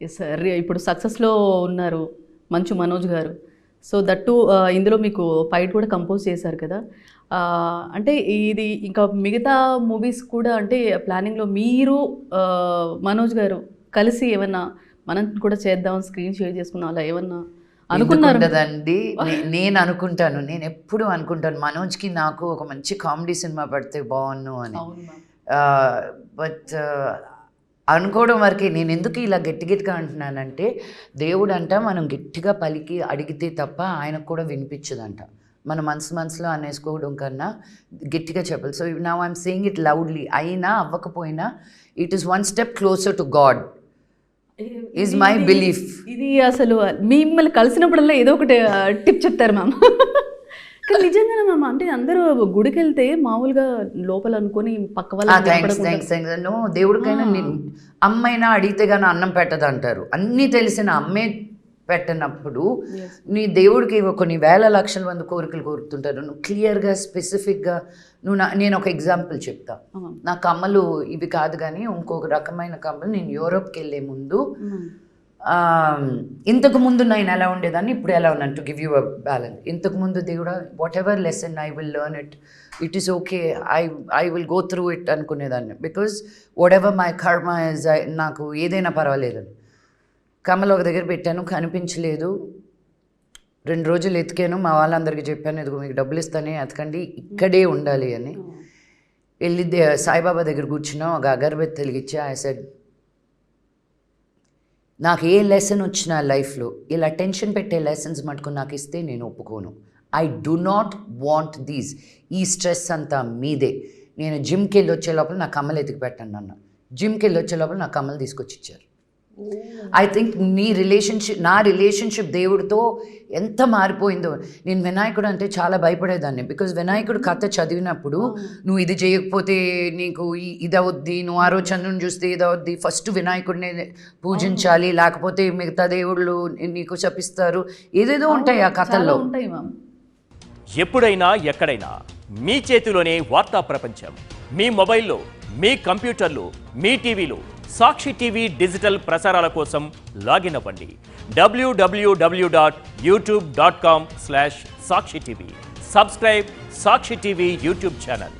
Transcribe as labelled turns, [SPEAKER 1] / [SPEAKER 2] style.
[SPEAKER 1] Sir ఇప్పుడు సక్సెస్లో ఉన్నారు మంచు మనోజ్ గారు. సో దట్టు ఇందులో మీకు ఫైట్ కూడా కంపోజ్ చేశారు కదా. ఆ, అంటే ఇది ఇంకా మిగతా మూవీస్ కూడా అంటే ప్లానింగ్లో మీరు ఆ, మనోజ్ గారు కలిసి ఏమన్నా మనం కూడా చేద్దాం స్క్రీన్ షేర్ చేసుకుందాం అలా ఏమన్నా అనుకున్నారు?
[SPEAKER 2] ఉండదండి నేను అనుకుంటాను. నేను ఎప్పుడు అనుకుంటాను. మనోజ్కి నాకు ఒక మంచి కామెడీ సినిమా పడితే బాగున్ను అని. బట్ అనుకోవడం వరకే నేను ఎందుకు ఇలా గట్టి గట్టిగా అంటున్నానంటే దేవుడు అంట మనం గట్టిగా పలికి అడిగితే తప్ప ఆయనకు కూడా వినిపించదంట. మన మనసు మనసులో అనేసుకోవడం కన్నా గట్టిగా చెప్పాలి. సో నా ఐఎమ్ సేయింగ్ ఇట్ లౌడ్లీ అయినా అవ్వకపోయినా it is one step closer to God is my belief
[SPEAKER 1] ఇది అసలు మిమ్మల్ని కలిసినప్పుడల్లా ఏదో ఒకటి టిప్ చెప్తారు మ్యామ్ కానీ నిజంగానే మ్యామ్ అంటే అందరూ గుడికి వెళ్తే మామూలుగా లోపల అనుకొని పక్క
[SPEAKER 2] నో దేవుడికైనా అమ్మైనా అడిగితే కానీ అన్నం పెట్టదు అంటారు అన్నీ తెలిసిన అమ్మే పెట్టనప్పుడు. నీ దేవుడికి కొన్ని వేల లక్షల మంది కోరికలు కోరుతుంటారు. నువ్వు క్లియర్గా స్పెసిఫిక్గా నువ్వు నా నేను ఒక ఎగ్జాంపుల్ చెప్తా. నా కమ్మలు ఇవి కాదు కానీ ఇంకొక రకమైన కమ్మలు నేను యూరోప్కి వెళ్ళే ముందు ఇంతకు ముందు నేను ఎలా ఉండేదాన్ని ఇప్పుడు ఎలా ఉన్నాను to give you a balance ఇంతకు ముందు దేవుడా whatever lesson I will learn it it is okay I I will go through it అనుకునేదాన్ని. Because whatever my karma is నాకు ఏదైనా పర్వాలేదని కమ్మలు ఒక దగ్గర పెట్టాను కనిపించలేదు. రెండు రోజులు ఎతికాను మా వాళ్ళందరికీ చెప్పాను ఇదిగో మీకు డబ్బులు ఇస్తానే ఎతకండి ఇక్కడే ఉండాలి అని. వెళ్ళి దే- సాయిబాబా దగ్గర కూర్చున్నాం ఒక అగరబత్తి వెలిగించి ఆ సెడ్ నాకు ఏ లెసన్ వచ్చినా లైఫ్లో ఇలా టెన్షన్ పెట్టే లెసన్స్ మటుకు నాకు ఇస్తే నేను ఒప్పుకోను. I do not want these ఈ స్ట్రెస్ అంతా మీదే. నేను జిమ్కి వెళ్ళి వచ్చే లోపల నా కమ్మలు ఎతికి పెట్టండి అన్న జిమ్కి వెళ్ళి వచ్చే లోపల నా కమ్మలు తీసుకొచ్చి ఇచ్చారు. ఐ థింక్ నీ రిలేషన్షిప్ నా రిలేషన్షిప్ దేవుడితో ఎంత మారిపోయిందో. నేను వినాయకుడు అంటే చాలా భయపడేదాన్ని. బికాజ్ వినాయకుడు కథ చదివినప్పుడు నువ్వు ఇది చేయకపోతే నీకు ఇది అవుద్ది నువ్వు ఆరో చంద్రుని చూస్తే ఇది అవుద్ది ఫస్ట్ వినాయకుడిని పూజించాలి లేకపోతే మిగతా దేవుళ్ళు నీకు శపిస్తారు. ఏదేదో ఉంటాయి ఆ కథల్లో
[SPEAKER 1] ఉంటాయి
[SPEAKER 3] ఎప్పుడైనా ఎక్కడైనా మీ చేతిలోనే వార్తా ప్రపంచం. మీ మొబైల్లో మీ కంప్యూటర్లు మీ టీవీలో సాక్షి టీవీ డిజిటల్ ప్రసారాల కోసం లాగిన్ అవ్వండి. W W W dot YouTube dot com slash Sakshi TV. Subscribe Sakshi TV YouTube channel.